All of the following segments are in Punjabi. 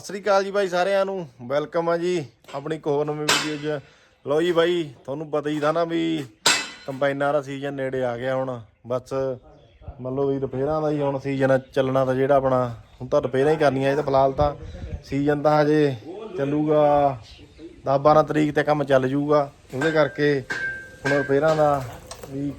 ਸਤਿ ਸ੍ਰੀ ਅਕਾਲ ਜੀ ਬਾਈ ਸਾਰਿਆਂ ਨੂੰ। ਵੈਲਕਮ ਆ ਜੀ ਆਪਣੀ ਇੱਕ ਹੋਰ ਨਵੀਂ ਵੀਡੀਓ 'ਚ। ਲਓ ਜੀ ਬਾਈ ਤੁਹਾਨੂੰ ਪਤਾ ਹੀ ਤਾਂ ਨਾ ਵੀ ਕੰਬਾਈਨਾਂ ਦਾ ਸੀਜ਼ਨ ਨੇੜੇ ਆ ਗਿਆ ਹੁਣ। ਬਸ ਮੰਨ ਲਓ ਵੀ ਰਿਪੇਅਰਾਂ ਦਾ ਹੀ ਹੁਣ ਸੀਜ਼ਨ ਚੱਲਣਾ ਤਾਂ ਜਿਹੜਾ ਆਪਣਾ। ਹੁਣ ਤਾਂ ਰਿਪੇਅਰਾਂ ਹੀ ਕਰਨੀਆਂ, ਇਹ ਤਾਂ ਫਿਲਹਾਲ ਤਾਂ ਸੀਜ਼ਨ ਤਾਂ ਹਜੇ ਚੱਲੂਗਾ 10 12 ਤਰੀਕ ਤੇ ਕੰਮ ਚੱਲ ਜੂਗਾ। ਉਹਦੇ ਕਰਕੇ ਹੁਣ ਰਿਪੇਅਰਾਂ ਦਾ ਵੀ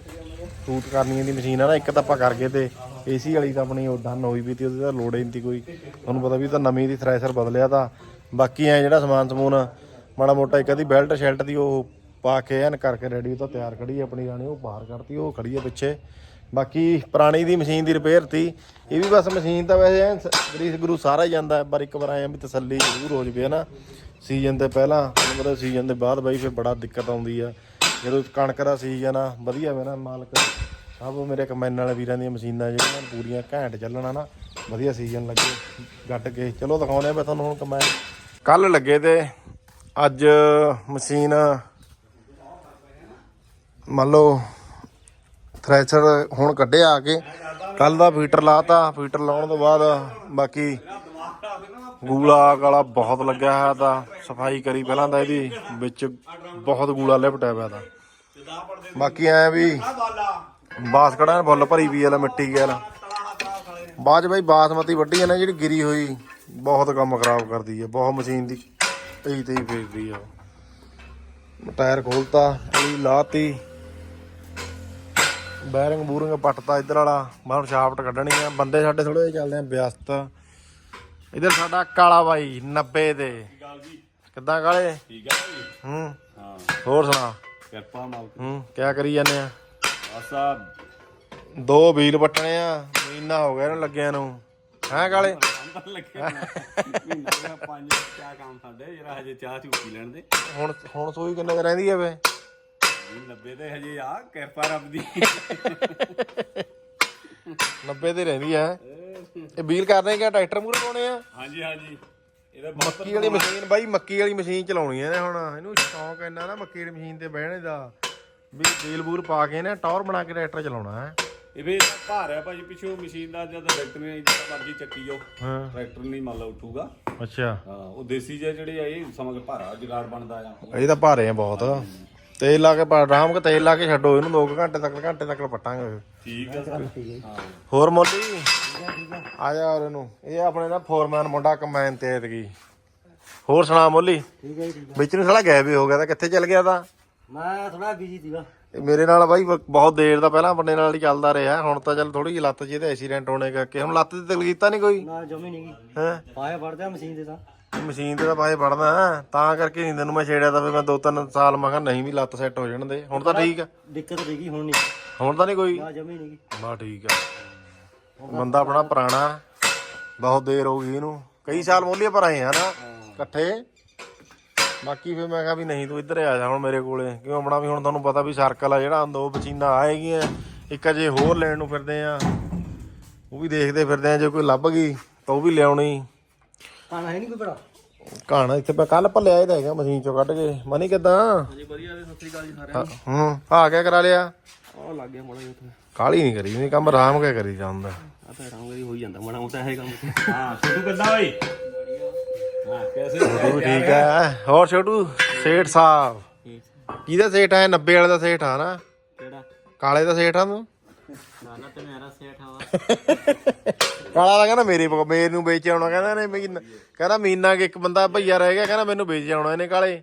ਸ਼ੂਟ ਕਰਨੀਆਂ ਦੀ ਮਸ਼ੀਨ ਆ ਨਾ, ਇੱਕ ਤਾਂ ਆਪਾਂ ਕਰ ਗਏ ਤੇ ਏਸੀ ਵਾਲੀ ਤਾਂ ਆਪਣੀ ਉਹ ਡਨ ਹੋਈ ਵੀ ਤੀ, ਉਹਦੀ ਤਾਂ ਲੋੜ ਹੀ ਨਹੀਂ ਤੀ ਕੋਈ। ਤੁਹਾਨੂੰ ਪਤਾ ਵੀ ਤਾਂ ਨਵੀਂ ਦੀ ਥ੍ਰੈਸ਼ਰ ਬਦਲਿਆ ਤਾਂ। ਬਾਕੀ ਐ ਜਿਹੜਾ ਸਮਾਨ ਸਮੂਨ ਮਾੜਾ ਮੋਟਾ ਇੱਕ ਅੱਧੀ ਬੈਲਟ ਸ਼ੈਲਟ ਦੀ ਉਹ ਪਾ ਕੇ ਐਨ ਕਰਕੇ ਰੈਡੀ ਤਾਂ ਤਿਆਰ ਖੜੀ ਆਪਣੀ ਰਾਣੀ, ਉਹ ਬਾਹਰ ਕੱਢਤੀ ਉਹ ਖੜੀ ਆ ਪਿੱਛੇ। ਬਾਕੀ ਪੁਰਾਣੀ ਦੀ ਮਸ਼ੀਨ ਦੀ ਰਿਪੇਅਰ ਤੀ। ਇਹ ਵੀ ਬਸ ਮਸ਼ੀਨ ਤਾਂ ਵੈਸੇ ਐਨ ਗਰੀਸ ਗਰੂ ਸਾਰਾ ਹੀ ਜਾਂਦਾ, ਪਰ ਇੱਕ ਵਾਰ ਆਇਆ ਵੀ ਤਸੱਲੀ ਜ਼ਰੂਰ ਹੋ ਜਵੇ ਨਾ। ਸੀਜ਼ਨ ਤੇ ਪਹਿਲਾਂ, ਤੁਹਾਨੂੰ ਸੀਜ਼ਨ ਦੇ ਬਾਅਦ ਬਾਈ ਫਿਰ ਬੜਾ ਦਿੱਕਤ ਆਉਂਦੀ ਆ। ਜਦੋਂ ਕਣਕ ਦਾ ਸੀਜ਼ਨ ਆ, ਵਧੀਆ ਵੇ ਨਾ ਮਾਲਕ। ਸਭ ਮੇਰੇ ਕਮੈਨ ਵਾਲੇ ਵੀਰਾਂ ਦੀਆਂ ਮਸ਼ੀਨਾਂ ਜਿਹੜੀਆਂ ਪੂਰੀਆਂ ਘੈਂਟ ਚੱਲਣਾ ਨਾ, ਵਧੀਆ ਸੀਜ਼ਨ ਲੱਗੇ ਗੱਡ ਕੇ। ਚਲੋ ਦਿਖਾਉਂਦੇ ਆ ਮੈਂ ਤੁਹਾਨੂੰ ਹੁਣ ਕਮੈਨ ਕੱਲ ਲੱਗੇ ਤੇ ਅੱਜ ਮਸ਼ੀਨ, ਮੰਨ ਲਓ ਥ੍ਰੈਸ਼ਰ ਹੁਣ ਕੱਢਿਆ ਆ ਕੇ। ਕੱਲ ਦਾ ਫੀਟਰ ਲਾਤਾ ਫੀਟਰ ਲਾਉਣ ਤੋਂ ਬਾਅਦ ਬਾਕੀ ਗੂਲਾ ਗਾਲਾ ਬਹੁਤ ਲੱਗਿਆ ਹੋਇਆ ਤਾਂ, ਸਫ਼ਾਈ ਕਰੀ ਪਹਿਲਾਂ ਤਾਂ ਇਹਦੀ, ਵਿੱਚ ਬਹੁਤ ਗੂਲਾ ਲਿਪਟਿਆ ਪਿਆ ਤਾਂ। ਬਾਕੀ ਐ ਵੀ ਬਾਸਕਟਾਂ ਨਾਲ ਫੁੱਲ ਭਰੀ ਵੀ ਆ ਲੈ ਮਿੱਟੀ ਗਿਆ ਬਾਅਦ ਬਈ ਬਾਸਮਤੀ ਵੱਡੀ ਆ ਨਾ ਜਿਹੜੀ ਗਿਰੀ ਹੋਈ ਬਹੁਤ ਕੰਮ ਖਰਾਬ ਕਰਦੀ ਆ ਬਹੁਤ ਮਸ਼ੀਨ ਦੀ ਤੇਈ ਤੇਈ ਫੇਰਦੀ ਆ। ਟਾਇਰ ਖੋਲਤਾ ਅਲੀ ਲਾਤੀ। ਬੈਰਿੰਗ ਬੂਰਿੰਗ ਪੱਟਤਾ ਇੱਧਰ ਵਾਲਾ ਬਾਹਰ ਸ਼ਾਫਟ ਕੱਢਣੀ ਆ। ਬੰਦੇ ਸਾਡੇ ਥੋੜੇ ਜਿਹੇ ਚੱਲਦੇ ਆ ਵਿਅਸਤ। ਇੱਧਰ ਸਾਡਾ ਕਾਲਾ ਬਾਈ 90 ਦੇ। ਕਿੱਦਾਂ ਕਾਲੇ? ਠੀਕ ਹੈ ਜੀ। ਹੂੰ। ਹਾਂ। ਹੋਰ ਸੁਣਾ? ਕਿਰਪਾ ਮਾਲਕ ਹੂੰ ਕਿਆ ਕਰੀ ਜਾਂਦੇ ਆ? ਦੋ ਵੀਲ ਪੱਟਣੇ ਆ ਮਹੀਨਾ ਹੋ ਗਿਆ ਇਹਨੂੰ ਲੱਗਿਆਂ ਨੂੰ। ਹੈਂ ਕਾਲੇ? ਅੰਦਰ ਲੱਗਿਆ ਮਹੀਨਾ ਦਾ ਪੰਜ ਕਿਆ ਕੰਮ ਸਾਡੇ ਜਰਾ ਹਜੇ ਚਾਹ ਚੂਕੀ ਲੈਣ ਦੇ। ਹੁਣ ਹੁਣ ਸੋਈ ਕਿੰਨੇ ਕੁ ਰਹਿੰਦੀ ਆ ਵੇ 90 ਤੇ ਹਜੇ ਆ ਕਿਰਪਾ ਰੱਬ ਦੀ। 90 ਤੇ ਰਹਿੰਦੀ ਆ। ਇਹ ਵੀਲ ਕਰਨੇ ਕਿਆ ਟਰੈਕਟਰ ਮੂਰੇ ਪਾਉਣੇ ਆ? ਹਾਂਜੀ ਹਾਂਜੀ। ਇਹਦਾ ਮੱਕੀ ਵਾਲੀ ਮਸ਼ੀਨ ਬਾਈ ਮੱਕੀ ਵਾਲੀ ਮਸ਼ੀਨ ਚਲਾਉਣੀ ਹੈ ਹੁਣ। ਇਹਨੂੰ ਸ਼ੌਂਕ ਇੰਨਾ ਨਾ ਮੱਕੀ ਵਾਲੀ ਮਸ਼ੀਨ ਤੇ ਬਹਿਣੇ ਦਾ। ਵੀ ਵੀਲ ਬੂਰ ਪਾ ਕੇ ਨਾ ਟੌਰ ਬਣਾ ਕੇ ਟਰੈਕਟਰ ਚਲਾਉਣਾ ਹੈ। ਇਹ ਵੀ ਇਹਦਾ ਭਾਰ ਹੈ ਭਾਜੀ ਪਿੱਛੋਂ ਮਸ਼ੀਨ ਦਾ ਜਦ ਟਰੈਕਟਰ ਨੇ ਜਿੱਦਾਂ ਮਰਜ਼ੀ ਚੱਕੀ ਜਾਓ ਹਾਂ। ਟਰੈਕਟਰ ਨਹੀਂ ਮੰਨ ਲਾ ਉੱਠੂਗਾ। ਅੱਛਾ। ਹਾਂ ਉਹ ਦੇਸੀ ਜਿਹੇ ਜਿਹੜੇ ਆ ਇਹ ਸਮਝ ਭਾਰਾ ਜਗਾੜ ਬਣਦਾ ਆ। ਇਹ ਤਾਂ ਭਾਰੇ ਆ ਬਹੁਤ। ਤੇਲ ਲਾ ਕੇ ਪਾ ਆਰਾਮ ਕੇ ਤੇਲ ਲਾ ਕੇ ਛੱਡੋ ਇਹਨੂੰ 2 ਘੰਟੇ ਤੱਕ ਘੰਟੇ ਤੱਕ ਪਟਾਂਗੇ। ਠੀਕ ਹੈ ਸਰ ਹਾਂ। ਹੋਰ ਮੋਲੀ? ਆ ਜਾ ਹੋਰ ਇਹਨੂੰ। ਇਹ ਆਪਣੇ ਦਾ ਫੋਰਮੈਨ ਮੁੰਡਾ ਕੰਬਾਈਨ ਤੇ ਐਤਕੀ। ਹੋਰ ਸੁਣਾ ਮੋਲੀ? ਠੀਕ ਹੈ ਜੀ ਵਿੱਚ ਨੂੰ ਸਾਲਾ ਗਾਇਬ ਹੀ ਹੋ ਗਿਆ ਤਾਂ ਕਿੱਥੇ ਚਲ ਗਿਆ ਤਾਂ? ਮੈਂ ਥੋੜਾ ਬਿਜ਼ੀ ਸੀਗਾ। ਇਹ ਮੇਰੇ ਨਾਲ ਬਾਈ ਬ- ਬਹੁਤ ਦੇਰ ਦਾ ਪਹਿਲਾਂ ਬੰਦੇ ਨਾਲ ਹੀ ਚੱਲਦਾ ਰਿਹਾ। ਹੁਣ ਤਾਂ ਚੱਲ ਥੋੜੀ ਜਿਹੀ ਲੱਤ 'ਚ ਇਹਦਾ ਐਕਸੀਡੈਂਟ ਹੋਣੇ ਕਰਕੇ। ਹੁਣ ਲੱਤ ਤੇ ਤਕਲੀਫ ਕੀਤਾ ਨਹੀਂ ਕੋਈ? ਨਾ ਜਮੀ ਨਹੀਂ ਗਈ ਹੈ? ਪਾਇਆ ਵੜਦਾ ਮਸ਼ੀਨ ਤੇ ਤਾਂ। ਮਸ਼ੀਨ ਤੇ ਤਾਂ ਪਾਏ ਪੜਦਾ ਤਾਂ ਕਰਕੇ ਨਹੀਂ ਤੈਨੂੰ ਮੈਂ ਛੇੜਿਆ ਤਾਂ ਵੀ ਮੈਂ ਦੋ ਤਿੰਨ ਸਾਲ ਮੈਂ ਕਿਹਾ ਨਹੀਂ ਵੀ ਲੱਤ ਸੈੱਟ ਹੋ ਜਾਣ ਦੇ। ਹੁਣ ਤਾਂ ਠੀਕ ਆ। ਦਿੱਕਤ ਦੇਗੀ ਹੁਣ ਨਹੀਂ ਹੁਣ ਤਾਂ ਨਹੀਂ ਕੋਈ? ਨਾ ਜਮੀ ਨਹੀਂ ਗਈ ਬਾ ਠੀਕ ਆ। ਬੰਦਾ ਆਪਣਾ ਪੁਰਾਣਾ। ਬਹੁਤ ਦੇਰ ਹੋ ਗਈ ਇਹਨੂੰ। ਕਈ ਸਾਲ ਮੋਲੀਏ ਪਰ ਆਏ ਆ ਨਾ। ਇਕੱਠੇ। ਬਾਕੀ ਫਿਰ ਮੈਂ ਕਿਹਾ ਵੀ ਨਹੀਂ ਤੂੰ ਇੱਧਰ ਆ ਜਾ ਹੁਣ ਮੇਰੇ ਕੋਲੇ। ਕਿਉਂ ਆਪਣਾ ਵੀ ਹੁਣ ਤੁਹਾਨੂੰ ਪਤਾ ਵੀ ਸਰਕਲ ਆ ਜਿਹੜਾ ਦੋ ਬਚੀਨਾ ਆਏਗੀਆਂ ਇੱਕ ਅਜੇ ਹੋਰ ਲੈਣ ਨੂੰ ਫਿਰਦੇ ਆ। ਉਹ ਵੀ ਦੇਖਦੇ ਫਿਰਦੇ ਆ ਜੇ ਕੋਈ ਲੱਭ ਗਈ ਤਾਂ ਉਹ ਵੀ ਲਿਆਉਣੀ। ਕਾਣਾ ਹੈ ਨਹੀਂ ਕੋਈ ਬੜਾ ਕਹਾਣਾ ਇੱਥੇ ਮੈਂ ਕੱਲ ਭੱਲਿਆ ਇਹਦਾ ਹੈਗਾ ਮਸ਼ੀਨ ਚੋਂ ਕੱਢ ਕੇ। ਮਨੀ ਕਿਦਾਂ? ਹਾਂਜੀ ਵਧੀਆ ਜੀ ਸਤਿ ਸ੍ਰੀ ਅਕਾਲ ਜੀ ਸਾਰਿਆਂ ਹੂੰ ਆ ਗਿਆ ਕਰਾ ਲਿਆ। ਲੱਗ ਗਿਆ ਮੜਾ ਕਾਲੀ ਨਹੀਂ ਕਰੀ ਨਹੀਂ ਕੰਮ ਆਰਾਮ ਕੇ ਕਰੀ ਜਾਂਦਾ। ਆ ਤਾਂ ਰਾਮ ਵਾਰੀ ਹੋ ਹੀ ਜਾਂਦਾ ਮੜਾ ਮੋਟਾ ਹੈ ਕੰਮ। ਹਾਂ ਛੋਟੂ ਕਿੱਦਾਂ ਓਏ ਹਾਂ ਠੀਕ ਹੈ ਹੋਰ ਛੋਟੂ ਸੇਠ ਸਾਹਿਬ। ਕਿਹਦਾ ਸੇਠ ਹੈ 90 ਵਾਲੇ ਦਾ ਸੇਠ ਆ ਨਾ। ਕਿਹੜਾ? ਕਾਲੇ ਦਾ ਸੇਠ ਆ ਤੂੰ? ਕਾਲਾ ਤੇ ਮੇਰਾ ਮੇਰੇ ਮੇਰੇ ਨੂੰ ਵੇਚ ਆਉਣਾ। ਕਹਿੰਦਾ ਨੇ ਕਹਿੰਦਾ ਮੀਨਾ ਕਿ ਇੱਕ ਬੰਦਾ ਭਈਆ ਰਹਿ ਗਿਆ। ਕਹਿੰਦਾ ਮੈਨੂੰ ਵੇਚ ਆਉਣਾ ਇਹਨੇ ਕਾਲੇ।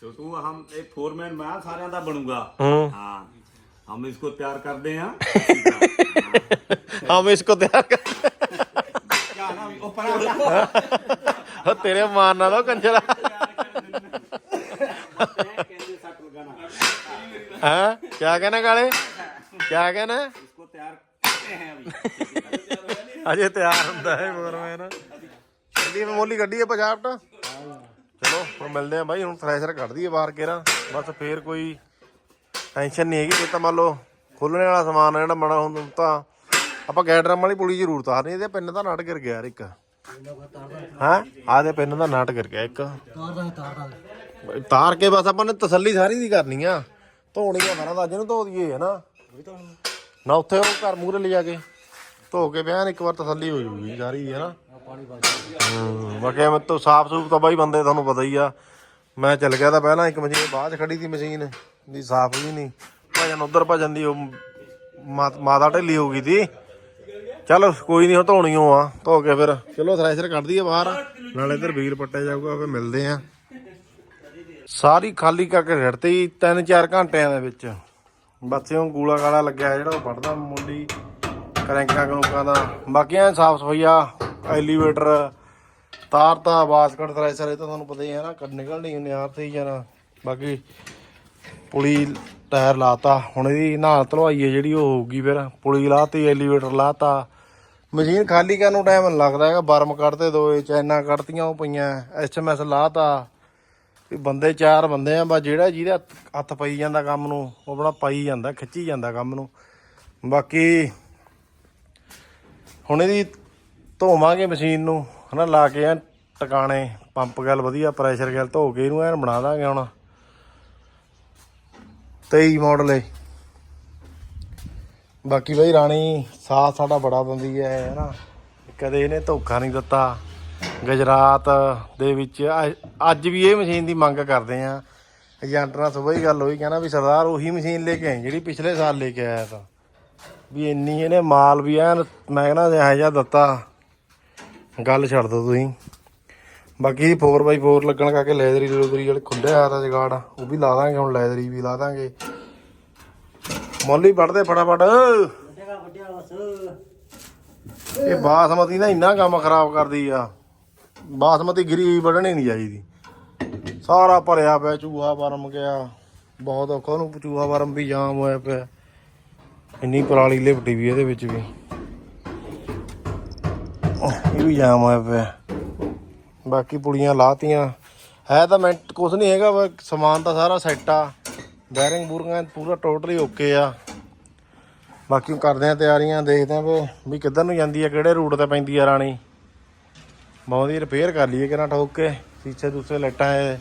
ਛੋਟੂ ਹਮ ਇਹ ਫੋਰਮੈਨ ਮੈਂ ਸਾਰਿਆਂ ਦਾ ਬਣੂਗਾ। ਹਾਂ। ਹਮ ਇਸਕੋ ਤਿਆਰ ਕਰਦੇ ਆ। ਹਮ ਇਸਕੋ ਤਿਆਰ ਕਰਦੇ ਉਹ ਤੇਰੇ ਮਾਰ ਨਾਲ ਉਹ ਕੰਜਰਾ ਹਾਂ ਕੀ ਕਹਿਣਾ ਕਾਲੇ ਕੀ ਕਹਿਣਾ इसको तैयार करते हैं अभी ਅਜੇ ਤਿਆਰ ਹੁੰਦਾ ਹੈ ਫੋਰਮੈਨ ਇਹਦੀ ਮੋਲੀ ਗੱਡੀ ਹੈ ਪੰਜਾਬ ਤੋਂ ਚਲੋ ਹੁਣ ਮਿਲਦੇ ਆ ਬਾਈ ਹੁਣ ਥ੍ਰੈਸ਼ਰ ਕੱਢ ਦਈਏ ਬਾਹਰ ਕੇਰਾ ਬਸ ਫੇਰ ਕੋਈ ਟੈਨਸ਼ਨ ਨਹੀਂ ਹੈਗੀ ਜੇ ਤਾਂ ਮੰਨ ਲਓ ਖੋਲਣੇ ਵਾਲਾ ਸਮਾਨ ਆ ਜਿਹੜਾ ਮਣਾ ਹੁਣ ਤਾਂ ਆਪਾਂ ਗੈਡਰਮ ਵਾਲੀ ਪੁਲੀ ਜ਼ਰੂਰ ਤਾਰਨੀ ਇਹਦੇ ਪਿੰਨ ਦਾ ਨਟ ਗਿਰ ਗਿਆ ਯਾਰ ਇੱਕ ਹਾਂ ਆਦੇ ਪਿੰਨ ਦਾ ਨਟ ਗਿਰ ਗਿਆ ਇੱਕ। ਤਾਰ ਦਾ ਤਾਰ ਦਾ ਤਾਰ ਕੇ ਬਸ ਆਪਾਂ ਨੇ ਤਸੱਲੀ ਸਾਰੀ ਦੀ ਕਰਨੀ ਆ। ਧੋਣੀ ਆ ਮਰਾਂ ਦਾ ਅੱਜ ਨੂੰ ਧੋ ਦਈਏ ਹਨਾ ਨਾ? ਉੱਥੇ ਉਹ ਘਰ ਮੂਹਰੇ ਲੈ ਕੇ ਧੋ ਕੇ ਬਿਆਨ ਇੱਕ ਵਾਰ ਤਸੱਲੀ ਹੋ ਜੂਗੀ ਸਾਰੀ, ਹੈ ਨਾ? ਬਾਕੀ ਮੈਂ ਤੋਂ ਸਾਫ਼ ਸੂਫ ਤਾਂ ਬਾਈ ਬੰਦੇ ਤੁਹਾਨੂੰ ਪਤਾ ਹੀ ਆ। ਮੈਂ ਚੱਲ ਗਿਆ ਤਾਂ ਪਹਿਲਾਂ ਇੱਕ ਮਸ਼ੀਨ ਬਾਅਦ 'ਚ ਖੜੀ ਸੀ ਮਸ਼ੀਨ ਦੀ ਸਾਫ਼ ਵੀ ਨਹੀਂ। ਭਜਨ ਉਧਰ ਭਜਨ ਦੀ ਮਾਤਾ ਢਿੱਲੀ ਹੋ ਗਈ ਸੀ। ਚਲ ਕੋਈ ਨਹੀਂ ਉਹ ਧੋਣੀ ਓ ਆ ਧੋ ਕੇ ਫਿਰ। ਚਲੋ ਥ੍ਰੈਸ਼ਰ ਕੱਢ ਦਈਏ ਬਾਹਰ। ਨਾਲੇ ਇਧਰ ਵੀਲ ਪੱਟਿਆ ਜਾਊਗਾ ਫਿਰ ਮਿਲਦੇ ਆ ਸਾਰੀ ਖਾਲੀ ਕਰਕੇ ਛੱਡਤੀ 3-4 ਘੰਟਿਆਂ ਦੇ ਵਿੱਚ। ਬੱਚੇ ਨੂੰ ਗੂਲਾ ਗਾਲਾ ਲੱਗਿਆ ਜਿਹੜਾ ਉਹ ਵੱਢਦਾ ਮੁੰਡੀ ਕਰੈਂਕਾਂ ਕਰੂੰਕਾਂ ਦਾ। ਬਾਕੀ ਐ ਸਾਫ਼ ਸਫਾਈਆ ਐਲੀਵੇਟਰ ਤਾਰ ਤਾਂ ਬਾਸਕਟ ਥ੍ਰੈਸ਼ਰ ਇਹ ਤਾਂ ਤੁਹਾਨੂੰ ਪਤਾ ਹੀ ਹੈ ਨਾ ਕੱਢ ਨਿਕਲਣੀ ਹੁੰਦੀ ਆਪ ਤੇ ਹੀ ਜਾਣਾ ਬਾਕੀ ਪੁਲੀ ਟਾਇਰ ਲਾਤਾ ਹੁਣ ਇਹਦੀ ਨਾਲ ਧਲਵਾਈ ਹੈ ਜਿਹੜੀ ਉਹ ਹੋਊਗੀ ਫਿਰ। ਪੁਲੀ ਲਾਤੀ ਐਲੀਵੇਟਰ ਲਾਤਾ। ਮਸ਼ੀਨ ਖਾਲੀ ਕਰਨ ਨੂੰ ਟਾਈਮ ਲੱਗਦਾ ਹੈਗਾ। ਬਰਮ ਕੱਢਤੇ ਦੋਏ ਚੈਨਾ ਕੱਢਤੀਆਂ ਉਹ ਪਈਆਂ ਐਸਐਮਐਸ ਲਾਤਾ। ਵੀ ਬੰਦੇ ਚਾਰ ਬੰਦੇ ਆ, ਬਸ ਜਿਹੜਾ ਜਿਹਦੇ ਹੱਥ- ਹੱਥ ਪਈ ਜਾਂਦਾ ਕੰਮ ਨੂੰ, ਉਹ ਆਪਣਾ ਪਾਈ ਜਾਂਦਾ, ਖਿੱਚੀ ਜਾਂਦਾ ਕੰਮ ਨੂੰ। ਬਾਕੀ ਹੁਣ ਇਹਦੀ ਧੋਵਾਂਗੇ ਮਸ਼ੀਨ ਨੂੰ, ਹਨਾ, ਲਾ ਕੇ ਐ ਟਿਕਾਣੇ, ਪੰਪ ਗੱਲ ਵਧੀਆ ਪ੍ਰੈਸ਼ਰ ਗੱਲ ਧੋ ਕੇ ਇਹਨੂੰ ਐਨ ਬਣਾ ਦਾਂਗੇ ਹੁਣ। 23 ਮਾਡਲ ਹੈ ਬਾਕੀ ਬਈ ਰਾਣੀ, ਸਾਥ ਸਾਡਾ ਬੜਾ ਦਿੰਦੀ ਹੈ ਹਨਾ? ਕਦੇ ਇਹਨੇ ਧੋਖਾ ਨਹੀਂ ਦਿੱਤਾ। ਗੁਜਰਾਤ ਦੇ ਵਿੱਚ ਅੱਜ ਵੀ ਇਹ ਮਸ਼ੀਨ ਦੀ ਮੰਗ ਕਰਦੇ ਆ। ਏਜੰਟ ਨਾਲ ਸਵੇਰ ਹੀ ਗੱਲ ਹੋਈ, ਕਹਿੰਦਾ ਵੀ ਸਰਦਾਰ ਉਹੀ ਮਸ਼ੀਨ ਲੈ ਕੇ ਆਈ ਜਿਹੜੀ ਪਿਛਲੇ ਸਾਲ ਲੈ ਕੇ ਆਇਆ ਤਾਂ। ਵੀ ਇੰਨੀ ਇਹਨੇ ਮਾਲ ਵੀ ਐਨ, ਮੈਂ ਕਹਿੰਦਾ ਇਹੋ ਜਿਹਾ ਦਿੱਤਾ। ਗੱਲ ਛੱਡ ਦੋ ਤੁਸੀਂ। ਬਾਕੀ 4x4 ਲੱਗਣ ਕਰਕੇ ਲੈਦਰੀ ਲੂਦਰੀ ਵਾਲੇ ਖੁੱਲੇ ਆ ਤਾਂ ਜਗਾੜ ਉਹ ਵੀ ਲਾ ਦਾਂਗੇ, ਹੁਣ ਲੈਦਰੀ ਵੀ ਲਾ ਦਾਂਗੇ। ਮੁੱਲ ਵੱਢਦੇ ਫਟਾਫਟ। ਵੱਡੇਗਾ ਵੱਡਿਆ ਬਸ ਇਹ ਬਾਸਮਤੀ ਨਾ ਇੰਨਾ ਕੰਮ ਖਰਾਬ ਕਰਦੀ ਆ। ਬਾਸਮਤੀ ਗਿਰੀ ਵੱਢਣੀ ਨਹੀਂ ਚਾਹੀਦੀ। ਸਾਰਾ ਭਰਿਆ ਪਿਆ, ਚੂਹਾ ਵਰਮ ਗਿਆ। ਬਹੁਤ ਔਖਾ ਉਹਨੂੰ ਚੂਹਾ ਵਰਮ ਵੀ ਜਾਮ ਹੋਇਆ ਪਿਆ। ਇੰਨੀ ਪਰਾਲੀ ਲਿਪਟੀ ਵੀ ਇਹਦੇ ਵਿੱਚ ਵੀ। ਇਹ ਵੀ ਜਾਮ ਹੋਇਆ ਪਿਆ। ਬਾਕੀ ਪੁੜੀਆਂ ਲਾਤੀਆਂ। ਹੈ ਤਾਂ ਮੈਂ ਕੁਛ ਨਹੀਂ ਹੈਗਾ ਸਮਾਨ ਤਾਂ ਸਾਰਾ ਸੈੱਟ ਆ। ਬੈਰਿੰਗ ਬੂਰਿੰਗਾਂ ਪੂਰਾ ਟੋਟਲੀ ਓਕੇ ਆ। ਬਾਕੀ ਕਰਦੇ ਆ ਤਿਆਰੀਆਂ, ਦੇਖਦੇ ਆ ਵੀ ਕਿੱਧਰ ਨੂੰ ਜਾਂਦੀ ਆ, ਕਿਹੜੇ ਰੂਟ ਤੇ ਪੈਂਦੀ ਆ ਰਾਣੀ। ਬਹੁਤ ਹੀ ਰਿਪੇਅਰ ਕਰ ਲਈਏ ਕਿਹਨਾਂ ਠੋਕ ਕੇ ਸੀਸੇ ਦੂਸੇ ਲਾਈਟਾਂ ਇਹ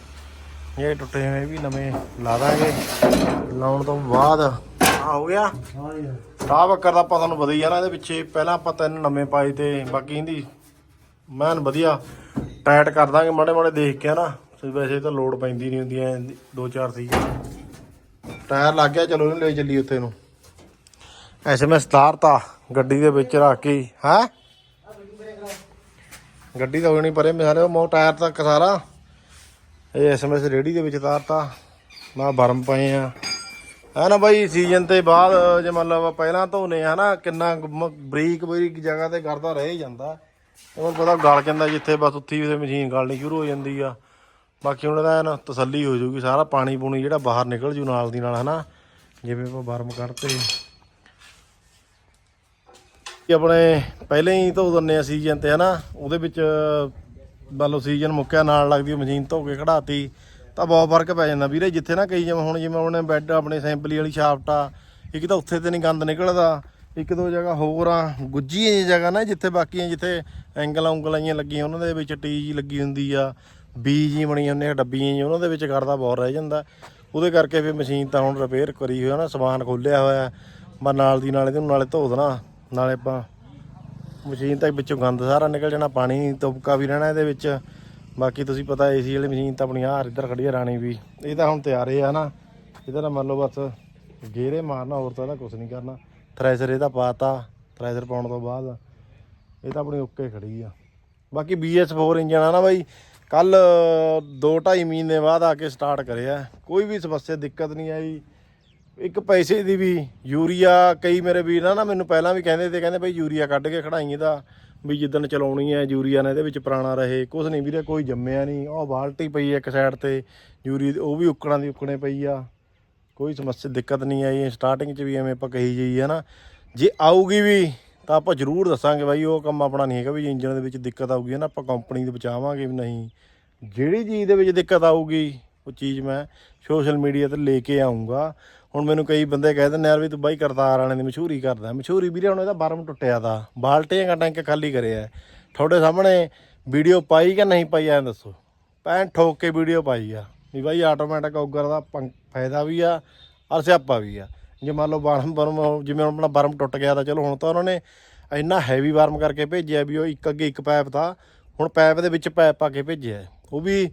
ਇਹ ਟੁੱਟੇ ਹੋਏ ਵੀ ਨਵੇਂ ਲਾ ਦਾਂਗੇ। ਲਾਉਣ ਤੋਂ ਬਾਅਦ, ਆ ਹੋ ਗਿਆ। ਹਾਂ ਯਾਰ ਸਟਾਫ ਬੱਕਰ ਦਾ ਆਪਾਂ ਤੁਹਾਨੂੰ ਵਧੀਆ ਨਾ, ਇਹਦੇ ਪਿੱਛੇ ਪਹਿਲਾਂ ਆਪਾਂ ਤਿੰਨ ਨਵੇਂ ਪਾਏ ਤੇ ਬਾਕੀ ਇਹਦੀ ਮੈਨ ਵਧੀਆ ਟਾਈਟ ਕਰ ਦਾਂਗੇ ਮਾੜੇ ਮਾੜੇ ਦੇਖ ਕੇ ਨਾ। ਵੈਸੇ ਤਾਂ ਲੋਡ ਪੈਂਦੀ ਨਹੀਂ ਹੁੰਦੀ, ਐ ਦੋ ਚਾਰ ਸੀ ਟਾਇਰ ਲੱਗ ਗਿਆ, ਚਲੋ ਇਹਨੂੰ ਲੈ ਚੱਲੀ ਉੱਥੇ ਨੂੰ। ਐਸਐਮਐਸ ਤਾਰਤਾ, ਗੱਡੀ ਦੇ ਵਿੱਚ ਰੱਖ ਕੇ, ਹੈ? ਗੱਡੀ ਤਾਂ ਹੋਣੀ ਪਰੇ ਮਿਸਾਲੇ ਉਹ ਮੋ ਟਾਇਰ ਤੱਕ ਸਾਰਾ। ਇਹ ਐਸਐਮਐਸ ਰੇੜੀ ਦੇ ਵਿੱਚ ਤਾਰਤਾ, ਮੈਂ ਬਰਮ ਪਏ ਆ। ਹੈ ਨਾ ਬਾਈ ਸੀਜ਼ਨ ਤੇ ਬਾਅਦ, ਜੇ ਮਤਲਬ ਪਹਿਲਾਂ ਧੋਨੇ ਆ ਨਾ ਕਿੰਨਾ ਮ- ਬਰੀਕ ਬਰੀਕ ਜਗ੍ਹਾ ਤੇ ਕਰਦਾ ਰਹਿ ਜਾਂਦਾ। ਹੁਣ ਪਤਾ ਗਲ ਜਾਂਦਾ ਜਿੱਥੇ ਬਸ ਉੱਥੇ ਹੀ ਮਸ਼ੀਨ ਗਲਣੀ ਸ਼ੁਰੂ ਹੋ ਜਾਂਦੀ ਆ। ਬਾਕੀ ਹੁਣ ਇਹਦਾ ਨਾ ਤਸੱਲੀ ਹੋ ਜਾਊਗੀ, ਸਾਰਾ ਪਾਣੀ ਪੂਣੀ ਜਿਹੜਾ ਬਾਹਰ ਨਿਕਲ ਜੂ ਨਾਲ ਦੀ ਨਾਲ, ਹਨਾ? ਜਿਵੇਂ ਆਪਾਂ ਬਰਮ ਕੱਢਤੇ। ਕਿ ਆਪਣੇ ਪਹਿਲੇ ਹੀ ਧੋ ਦਿੰਨੇ ਆ ਸੀਜ਼ਨ ਤੇ, ਹਨਾ? ਉਹਦੇ ਵਿੱਚ ਮੰਨ ਲਓ ਸੀਜ਼ਨ ਮੁੱਕਿਆ, ਨਾਲ ਲੱਗਦੀ ਮਸ਼ੀਨ ਧੋ ਕੇ ਕਢਾਤੀ। ਤਾਂ ਬਹੁਤ ਫ਼ਰਕ ਪੈ ਜਾਂਦਾ ਵੀਰੇ, ਜਿੱਥੇ ਨਾ ਕਈ ਜਿਵੇਂ ਹੁਣ, ਜਿਵੇਂ ਆਪਣੇ ਬੈੱਡ, ਆਪਣੇ ਸੈਂਪਲੀ ਵਾਲੀ ਸ਼ਾਫਟ ਆ ਇੱਕ ਤਾਂ ਉੱਥੇ ਤੇ ਨਹੀਂ ਗੰਦ ਨਿਕਲਦਾ, ਇੱਕ ਦੋ ਜਗ੍ਹਾ ਹੋਰ ਆ ਗੁੱਜੀ ਜਿਹੀ ਜਗ੍ਹਾ ਨਾ ਜਿੱਥੇ ਬਾਕੀ ਜਿੱਥੇ ਐਂਗਲ ਉਂਗਲਾਂ ਜਿਹੀਆਂ ਲੱਗੀਆਂ, ਉਹਨਾਂ ਦੇ ਵਿੱਚ ਟੀ ਜੀ ਲੱਗੀ ਹੁੰਦੀ ਆ। ਬੀਜ ਜੀ ਬਣੀ ਹੁੰਦੀ ਆ, ਡੱਬੀਆਂ ਜੀ ਉਹਨਾਂ ਦੇ ਵਿੱਚ ਕਰਦਾ ਬਹੁਤ ਰਹਿ ਜਾਂਦਾ। ਉਹਦੇ ਕਰਕੇ ਫਿਰ ਮਸ਼ੀਨ ਤਾਂ ਹੁਣ ਰਿਪੇਅਰ ਕਰੀ ਹੋਈ ਆ ਨਾ, ਸਮਾਨ ਖੋਲਿਆ ਹੋਇਆ ਬਸ ਨਾਲ ਦੀ ਨਾਲ ਇਹਨੂੰ ਨਾਲੇ ਧੋ ਦੇਣਾ, ਨਾਲੇ ਆਪਾਂ ਮਸ਼ੀਨ ਤਾਂ ਵਿੱਚੋਂ ਗੰਦ ਸਾਰਾ ਨਿਕਲ ਜਾਣਾ, ਪਾਣੀ ਤੁਬਕਾ ਵੀ ਰਹਿਣਾ ਇਹਦੇ ਵਿੱਚ। ਬਾਕੀ ਤੁਸੀਂ ਪਤਾ ਏਸੀ ਵਾਲੀ ਮਸ਼ੀਨ ਤਾਂ ਆਪਣੀ ਆਹ ਇੱਧਰ ਖੜੀ ਆ ਰਾਣੀ ਵੀ। ਇਹ ਤਾਂ ਹੁਣ ਤਿਆਰੇ ਆ ਨਾ। ਇਹਦਾ ਨਾ ਮੰਨ ਲਓ ਬਸ ਗੇਰੇ ਮਾਰਨਾ ਹੋਰ ਤਾਂ ਇਹਦਾ ਕੁਝ ਨਹੀਂ ਕਰਨਾ। ਥ੍ਰੈਸ਼ਰ ਇਹਦਾ ਪਾਤਾ ਥ੍ਰੈਸ਼ਰ ਪਾਉਣ ਤੋਂ ਬਾਅਦ। ਇਹ ਤਾਂ ਆਪਣੀ ਓਕੇ ਖੜੀ ਆ। ਬਾਕੀ BS4 ਇੰਜਨ ਆ ਨਾ ਬਾਈ ਕੱਲ 2.5 ਮਹੀਨੇ ਬਾਅਦ ਆ ਕੇ ਸਟਾਰਟ ਕਰਿਆ। ਕੋਈ ਵੀ ਸਮੱਸਿਆ, ਦਿੱਕਤ ਨਹੀਂ ਆਈ। ਇੱਕ ਪੈਸੇ ਦੀ ਵੀ ਯੂਰੀਆ, ਕਈ ਮੇਰੇ ਵੀਰ ਨਾ ਮੈਨੂੰ ਪਹਿਲਾਂ ਵੀ ਕਹਿੰਦੇ ਤੇ ਕਹਿੰਦੇ ਬਈ ਯੂਰੀਆ ਕੱਢ ਕੇ ਖੜਾਈ ਦਾ ਵੀ ਜਿੱਦਣ ਚਲਾਉਣੀ ਹੈ ਯੂਰੀਆ ਨੇ ਇਹਦੇ ਵਿੱਚ ਪੁਰਾਣਾ ਰਹੇ। ਕੁਝ ਨਹੀਂ ਵੀਰੇ, ਕੋਈ ਜੰਮਿਆ ਨਹੀਂ। ਉਹ ਬਾਲਟੀ ਪਈ ਇੱਕ ਸਾਈਡ ਤੇ, ਯੂਰੀ ਉਹ ਵੀ ਉੱਕਣਾ ਦੀ ਉੱਕਣੇ ਪਈ ਆ। ਕੋਈ ਸਮੱਸਿਆ, ਦਿੱਕਤ ਨਹੀਂ ਆਈ। ਸਟਾਰਟਿੰਗ 'ਚ ਵੀ ਐਵੇਂ ਆਪਾਂ ਕਹੀ ਜਾਈ ਹੈ ਨਾ ਜੇ ਆਊਗੀ ਵੀ ਤਾਂ ਆਪਾਂ ਜ਼ਰੂਰ ਦੱਸਾਂਗੇ ਬਾਈ, ਉਹ ਕੰਮ ਆਪਣਾ ਨਹੀਂ ਹੈਗਾ ਵੀ ਇੰਜਨ ਦੇ ਵਿੱਚ ਦਿੱਕਤ ਆਊਗੀ ਨਾ? ਆਪਾਂ ਕੰਪਨੀ ਦੇ ਬਚਾਵਾਂਗੇ ਵੀ ਨਹੀਂ। ਜਿਹੜੀ ਚੀਜ਼ ਦੇ ਵਿੱਚ ਦਿੱਕਤ ਆਊਗੀ, ਉਹ ਚੀਜ਼ ਮੈਂ ਸੋਸ਼ਲ ਮੀਡੀਆ ਤੇ ਲੈ ਕੇ ਆਉਂਗਾ ਹੁਣ ਮੈਨੂੰ ਕਈ ਬੰਦੇ ਕਹਿ ਦਿੰਦੇ ਯਾਰ ਵੀ ਤੂੰ ਬਾਈ ਕਰਤਾਰ ਵਾਲੇ ਦੀ ਮਸ਼ਹੂਰੀ ਕਰਦਾ। ਮਸ਼ਹੂਰੀ ਵੀਰੇ, ਹੁਣ ਇਹਦਾ ਬਰਮ ਟੁੱਟਿਆ ਦਾ। ਬਾਲਟੀਆਂ ਦਾ ਟੈਂਕ ਖਾਲੀ ਕਰਿਆ ਤੁਹਾਡੇ ਸਾਹਮਣੇ ਵੀਡੀਓ ਪਾਈ ਕਿ ਨਹੀਂ ਪਾਈ, ਐਂ ਦੱਸੋ। ਪੈਨ ਠੋਕ ਕੇ ਵੀਡੀਓ ਪਾਈ ਆ। ਵੀ ਬਾਈ ਆਟੋਮੈਟਿਕ ਔਗਰ ਦਾ ਪੰ- ਫਾਇਦਾ ਵੀ ਆ, ਔਰ ਸਿਆਪਾ ਵੀ ਆ। ਜੇ ਮੰਨ ਲਓ ਬਰਮ ਬਰਮ ਜਿਵੇਂ ਹੁਣ ਆਪਣਾ ਬਰਮ ਟੁੱਟ ਗਿਆ ਤਾਂ ਚਲੋ ਹੁਣ ਤਾਂ ਉਹਨਾਂ ਨੇ ਇੰਨਾ ਹੈਵੀ ਵਾਰਮ ਕਰਕੇ ਭੇਜਿਆ ਵੀ ਉਹ ਇੱਕ ਅੱਗੇ ਇੱਕ ਪਾਈਪ ਤਾਂ ਹੁਣ ਪਾਈਪ ਦੇ ਵਿੱਚ ਪਾਈਪ ਪਾ ਕੇ ਭੇਜਿਆ ਉਹ ਵੀ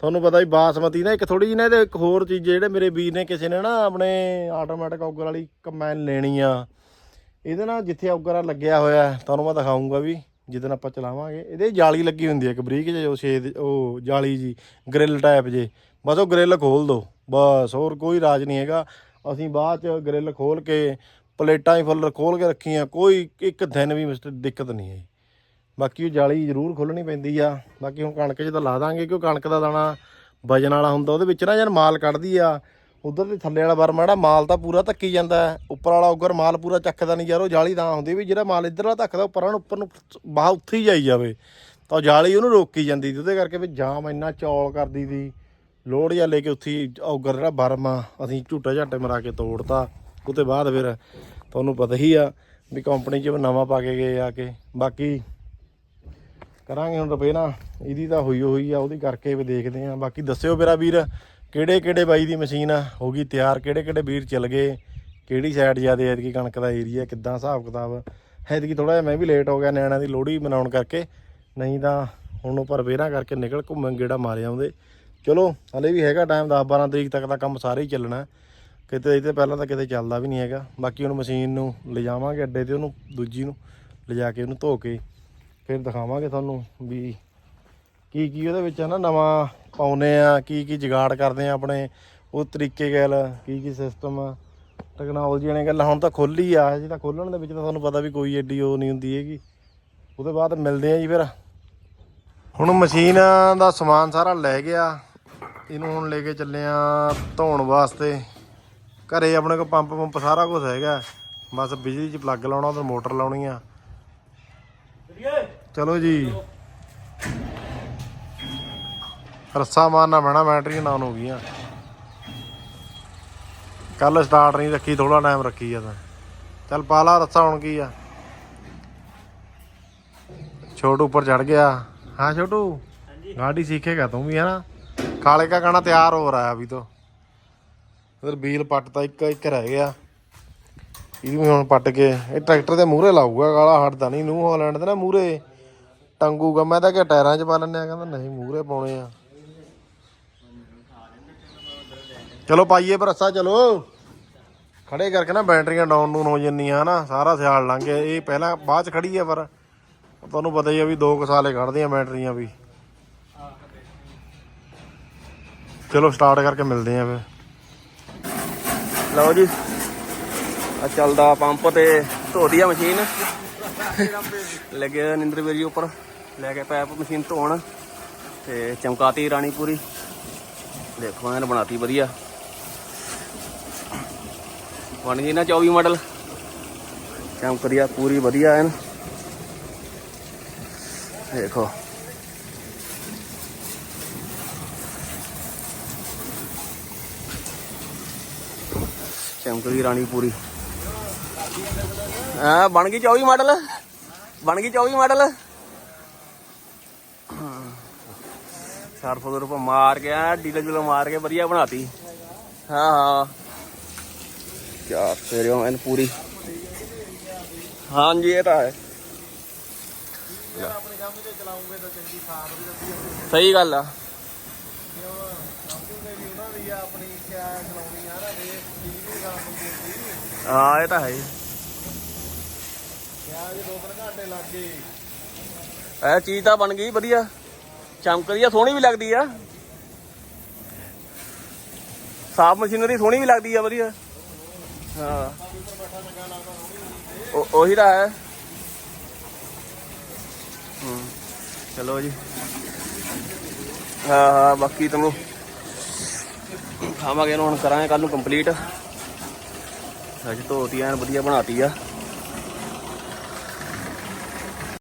ਤੁਹਾਨੂੰ ਪਤਾ ਹੀ ਬਾਸਮਤੀ ਨਾ ਇੱਕ ਥੋੜੀ ਜਿਹੀ ਨਾ ਇਹਦੇ ਇੱਕ ਹੋਰ ਚੀਜ਼ ਜਿਹੜੇ ਮੇਰੇ ਵੀਰ ਨੇ ਕਿਸੇ ਨੇ ਨਾ ਆਪਣੇ ਆਟੋਮੈਟਿਕ ਔਗਰ ਵਾਲੀ ਕੰਬਾਈਨ ਲੈਣੀ ਆ। ਇਹਦੇ ਨਾਲ ਜਿੱਥੇ ਔਗਰਾ ਲੱਗਿਆ ਹੋਇਆ ਤੁਹਾਨੂੰ ਮੈਂ ਦਿਖਾਉਂਗਾ ਵੀ, ਜਿੱਦਣ ਆਪਾਂ ਚਲਾਵਾਂਗੇ। ਇਹਦੇ ਜਾਲੀ ਲੱਗੀ ਹੁੰਦੀ ਹੈ ਇੱਕ ਬਰੀਕ ਜਿਹੀ, ਉਹ ਛੇਦ ਉਹ ਜਾਲੀ ਜੀ ਗ੍ਰਿਲ ਟਾਈਪ ਜੇ ਬਸ ਉਹ ਗ੍ਰਿਲ ਖੋਲ ਦੋ। ਬਸ ਹੋਰ ਕੋਈ ਰਾਜ ਨਹੀਂ ਹੈਗਾ। ਅਸੀਂ ਬਾਅਦ ਚ ਗ੍ਰਿਲ ਖੋਲ ਕੇ, ਪਲੇਟਾਂ ਹੀ ਫੁੱਲ ਖੋਲ ਕੇ ਰੱਖੀਆਂ, ਕੋਈ ਇੱਕ ਦਿਨ ਵੀ ਮਿਸਟਰ ਦਿੱਕਤ ਨਹੀਂ ਆਈ। ਬਾਕੀ ਉਹ ਜਾਲੀ ਜ਼ਰੂਰ ਖੋਲਣੀ ਪੈਂਦੀ ਆ। ਬਾਕੀ ਹੁਣ ਕਣਕ 'ਚ ਤਾਂ ਲਾ ਦਾਂਗੇ, ਕਿਉਂ ਕਣਕ ਦਾ ਦਾਣਾ ਵਜਨ ਵਾਲਾ ਹੁੰਦਾ, ਉਹਦੇ ਵਿੱਚ ਨਾ ਯਾਰ ਮਾਲ ਕੱਢਦੀ ਆ। ਉਧਰ ਦੇ ਥੱਲੇ ਵਾਲਾ ਵਰਮਾ ਜਿਹੜਾ ਮਾਲ ਤਾਂ ਪੂਰਾ ਧੱਕੀ ਜਾਂਦਾ ਉੱਪਰ ਵਾਲਾ ਉਗਰ ਮਾਲ ਪੂਰਾ ਚੱਕਦਾ ਨਹੀਂ ਯਾਰ, ਉਹ ਜਾਲੀ ਤਾਂ ਹੁੰਦੀ ਵੀ ਜਿਹੜਾ ਮਾਲ ਇੱਧਰਲਾ ਧੱਕਦਾ ਉੱਪਰ ਨੂੰ ਉੱਪਰ ਨੂੰ ਬਾਹ ਉੱਥੇ ਹੀ ਜਾਈ ਜਾਵੇ। ਤਾਂ ਉਹ ਜਾਲੀ ਉਹਨੂੰ ਰੋਕੀ ਜਾਂਦੀ ਸੀ, ਉਹਦੇ ਕਰਕੇ ਵੀ ਜਾਮ ਇੰਨਾ ਚੌਲ ਕਰਦੀ ਸੀ। ਲੋਡ ਜਾਂ ਲੈ ਕੇ ਉੱਥੇ ਹੀ ਔਗਰ ਜਿਹੜਾ ਬਰਮਾ, ਅਸੀਂ ਝੂਟਾ ਝਾਟੇ ਮਰਾ ਕੇ ਤੋੜਤਾ। ਉਹਦੇ ਬਾਅਦ ਫਿਰ ਤੁਹਾਨੂੰ ਪਤਾ ਹੀ ਆ ਵੀ ਕੰਪਨੀ 'ਚ ਨਵਾਂ ਪਾ ਕੇ ਗਏ ਆ ਕੇ। ਬਾਕੀ ਕਰਾਂਗੇ ਹੁਣ ਰੁਪਏ ਇਹਦੀ ਤਾਂ ਹੋਈ ਹੋਈ ਆ, ਉਹਦੀ ਕਰਕੇ ਵੀ ਦੇਖਦੇ ਆ। ਬਾਕੀ ਦੱਸਿਓ ਮੇਰਾ ਵੀਰ ਕਿਹੜੇ ਕਿਹੜੇ ਬਾਈ ਦੀ ਮਸ਼ੀਨ ਆ ਹੋ ਗਈ ਤਿਆਰ? ਕਿਹੜੇ ਕਿਹੜੇ ਵੀਰ ਚੱਲ ਗਏ? ਕਿਹੜੀ ਸਾਈਡ ਜਿਆਦੇ ਐਤਕੀ ਕਣਕ ਦਾ ਏਰੀਆ ਕਿੱਦਾਂ ਹਿਸਾਬ ਕਿਤਾਬ? ਐਤਕੀ ਥੋੜਾ ਜਿਹਾ ਮੈਂ ਵੀ ਲੇਟ ਹੋ ਗਿਆ ਨਿਆਣਿਆਂ ਦੀ ਲੋਹੜੀ ਮਨਾਉਣ ਕਰਕੇ। ਨਹੀਂ ਤਾਂ ਹੁਣ ਉੱਪਰ ਵੇਰਾ ਕਰਕੇ ਨਿਕਲ ਘੁੰਮਣ ਗੇੜਾ ਮਾਰਿਆ ਆਉਂਦੇ ਚਲੋ, ਹਲੇ ਵੀ ਹੈਗਾ ਟਾਈਮ 10 12 ਤਰੀਕ ਤੱਕ ਦਾ ਕੰਮ ਸਾਰੇ ਹੀ ਚੱਲਣਾ। ਕਿਤੇ ਇਹ ਤੇ ਪਹਿਲਾਂ ਤਾਂ ਕਿਤੇ ਚੱਲਦਾ ਵੀ ਨਹੀਂ ਹੈਗਾ। ਬਾਕੀ ਹੁਣ ਮਸ਼ੀਨ ਨੂੰ ਲਿਜਾਵਾਂਗੇ ਅੱਡੇ ਤੇ, ਉਹਨੂੰ, ਦੂਜੀ ਨੂੰ ਲਿਜਾ ਕੇ ਉਹਨੂੰ ਧੋ ਕੇ ਫਿਰ ਦਿਖਾਵਾਂਗੇ ਤੁਹਾਨੂੰ ਵੀ ਕੀ ਕੀ ਉਹਦੇ ਵਿੱਚ ਨਾ ਨਵਾਂ ਪਾਉਨੇ ਆ, ਕੀ ਕੀ ਜਗਾੜ ਕਰਦੇ ਆ ਆਪਣੇ, ਉਹ ਤਰੀਕੇ ਗੱਲ, ਕੀ ਕੀ ਸਿਸਟਮ ਟੈਕਨੋਲੋਜੀ ਵਾਲੀਆਂ ਗੱਲਾਂ। ਹੁਣ ਤਾਂ ਖੁੱਲੀ ਆ ਜੀ ਤਾਂ ਖੋਲਣ ਦੇ ਵਿੱਚ ਤਾਂ ਤੁਹਾਨੂੰ ਪਤਾ ਵੀ ਕੋਈ ਐਡੀ ਉਹ ਨਹੀਂ ਹੁੰਦੀ ਹੈਗੀ। ਉਹਦੇ ਬਾਅਦ ਮਿਲਦੇ ਆ ਜੀ ਫਿਰ। ਹੁਣ ਮਸ਼ੀਨ ਦਾ ਸਮਾਨ ਸਾਰਾ ਲੈ ਗਿਆ। ਇਹਨੂੰ ਹੁਣ ਲੈ ਕੇ ਚੱਲੇ ਆ ਧੋਣ ਵਾਸਤੇ। ਘਰੇ ਆਪਣੇ ਕੋਲ ਪੰਪ ਪੰਪ ਸਾਰਾ ਕੁਝ ਹੈਗਾ। ਬਸ ਬਿਜਲੀ 'ਚ ਪਲੱਗ ਲਾਉਣਾ ਤੇ ਮੋਟਰ ਲਾਉਣੀ ਆ। ਚਲੋ ਜੀ। ਰੱਸਾ ਮਾਰਨਾ ਪੈਣਾ ਬੈਟਰੀ ਨਾ ਹੋ ਗਈਆਂ। ਕੱਲ ਸਟਾਰਟ ਨਹੀਂ ਰੱਖੀ ਥੋੜਾ ਟਾਈਮ ਰੱਖੀ ਆ ਤਾਂ। ਚੱਲ ਪਾ ਲਾ ਰੱਸਾ ਹੁਣ ਕੀ ਆ? ਛੋਟੂ ਉੱਪਰ ਚੜ ਗਿਆ। ਹਾਂ ਛੋਟੂ। ਗਾੜੀ ਸਿੱਖੇਗਾ ਤੂੰ ਵੀ ਹੈ ਨਾ? काले का गाना तैयार हो रहा है अभी तो ਇਧਰ ਬੀਲ ਪੱਟਦਾ ਇੱਕ ਇੱਕ ਰਹਿ ਗਿਆ ਇਹਨੂੰ ਵੀ ਹੁਣ ਪੱਟ ਕੇ ਇਹ ਟਰੈਕਟਰ ਦੇ ਮੂਹਰੇ ਲਾਊਗਾ ਕਾਲਾ ਹਟਦਾ ਨਹੀਂ ਨਿਊ ਹਾਲੈਂਡ ਦੇ ਨਾ ਮੂਹਰੇ ਟੰਗੂਗਾ ਮੈਂ ਤਾਂ ਕਿ ਟਾਇਰਾਂ 'ਚ ਪਾ ਲੈਂਦੇ ਆ ਕਹਿੰਦਾ ਨਹੀਂ ਮੂਹਰੇ ਪਾਉਣੇ ਆ ਚਲੋ ਪਾਈਏ ਪਰ ਰੱਸਾ ਚਲੋ ਖੜੇ ਕਰਕੇ ਨਾ ਬੈਟਰੀਆਂ ਡਾਊਨ ਡੂਨ ਹੋ ਜੰਨੀਆਂ ਨਾ ਸਾਰਾ ਸਿਆਲ ਲੰਘ ਗਿਆ ਇਹ ਪਹਿਲਾਂ ਬਾਅਦ ਚ ਖੜੀ ਆ ਪਰ ਤੁਹਾਨੂੰ ਪਤਾ ਹੀ ਆ ਵੀ 2 ਸਾਲੇ ਕੱਢਦੀਆਂ ਬੈਟਰੀਆਂ ਵੀ ਚਲੋ ਸਟਾਰਟ ਕਰਕੇ ਮਿਲਦੇ ਆ ਫਿਰ। ਲਓ ਜੀ ਆ ਚੱਲਦਾ ਪੰਪ ਤੇ ਧੋਦੀ ਆ ਮਸ਼ੀਨ। ਲੱਗੇ ਹੋਏ ਨਿੰਦਰ ਵੀਰ ਜੀ ਉੱਪਰ, ਲੈ ਕੇ ਪੈਪ ਮਸ਼ੀਨ ਧੋਣ ਤੇ ਚਮਕਾਤੀ ਰਾਣੀ ਪੂਰੀ। ਦੇਖੋ ਇਹਨਾਂ ਬਣਾਤੀ ਵਧੀਆ। ਬਣ ਗਈ ਨਾ 24 ਮਾਡਲ ਚਮਕਦੀ ਆ, ਪੂਰੀ ਵਧੀਆ ਐਨ। ਦੇਖੋ। ਚਮਕਦੀ ਰਾਣੀ ਪੂਰੀ। ਆ ਬਣ ਗਈ 24 ਮਾਡਲ? ਬਣ ਗਈ 24 ਮਾਡਲ? ਸਰਫ ਦੇ ਰੁਪਏ ਮਾਰ ਕੇ ਆ ਡੀਲਰ ਜੁਲ ਮਾਰ ਕੇ ਵਧੀਆ ਬਣਾਤੀ। ਹਾਂ ਹਾਂ। ਕਿਆ ਤੇਰੇ ਐਨ ਪੂਰੀ। ਹਾਂਜੀ ਇਹ ਤਾਂ ਹੈ। ਸਹੀ ਗੱਲ ਆ? ਹਾਂ, ਇਹ ਤਾਂ ਹੈ ਹੀ। ਇਹ ਚੀਜ਼ ਤਾਂ ਬਣ ਗਈ, ਵਧੀਆ। ਚਮਕਦੀ ਆ, ਸੋਹਣੀ ਵੀ ਲੱਗਦੀ ਆ। ਸਾਫ਼ ਮਸ਼ੀਨਰੀ ਸੋਹਣੀ ਵੀ ਲੱਗਦੀ ਆ, ਵਧੀਆ। ਹਾਂ। ਉਹ- ਉਹੀ ਤਾਂ ਹੈ। ਹੂੰ, ਚਲੋ ਜੀ। ਹਾਂ ਹਾਂ, ਬਾਕੀ ਤੁਹਾਨੂੰ ਖਾਵਾਂਗੇ, ਹੁਣ ਕਰਾਂਗੇ ਕੱਲ ਨੂੰ ਕੰਪਲੀਟ ਅੱਜ ਧੋਤੀ ਐਨ ਵਧੀਆ ਬਣਾਤੀ ਆ।